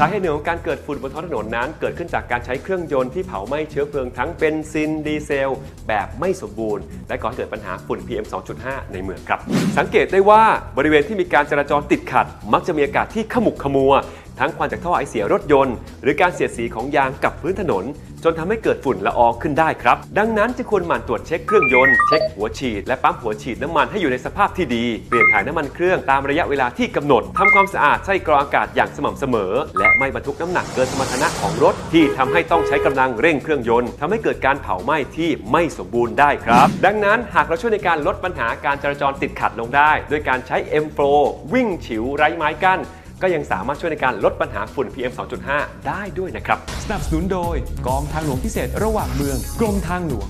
สาเหตุหนึ่งของการเกิดฝุ่นบนท้องถนนนั้น เกิดขึ้นจากการใช้เครื่องยนต์ที่เผาไหม้เชื้อเพลิงทั้งเบนซินดีเซล แบบไม่สมบูรณ์ และก่อให้เกิดปัญหาฝุ่น PM 2.5 ในเมืองครับ สังเกตได้ว่าบริเวณที่มีการจราจรติดขัด มักจะมีอากาศที่ขมุกขมัว ทั้งควันจากท่อไอเสียรถยนต์ หรือการเสียดสีของยางกับพื้นถนน จนทำให้เกิดฝุ่นละอองขึ้นได้ครับ ดังนั้นจะควรหมั่นตรวจเช็คเครื่องยนต์เช็คหัวฉีดและปั๊มหัวฉีดน้ำมันให้อยู่ในสภาพที่ดี เปลี่ยนถ่ายน้ำมันเครื่องตามระยะเวลาที่กำหนดทำความสะอาดไส้กรองอากาศอย่างสม่ำเสมอ และไม่บรรทุกน้ำหนักเกินสมรรถนะของรถ ที่ทำให้ต้องใช้กำลังเร่งเครื่องยนต์ทำให้เกิดการเผาไหม้ที่ไม่สมบูรณ์ได้ครับ ดังนั้นหากเราช่วยในการลดปัญหาการจราจรติดขัดลงได้ ด้วยการใช้ M Flow วิ่งฉิวไร้ไม้กั้น ก็ยังสามารถช่วยในการลดปัญหาฝุ่น PM 2.5 ได้ด้วยนะครับ สนับสนุนโดยกองทางหลวงพิเศษระหว่างเมือง กรมทางหลวง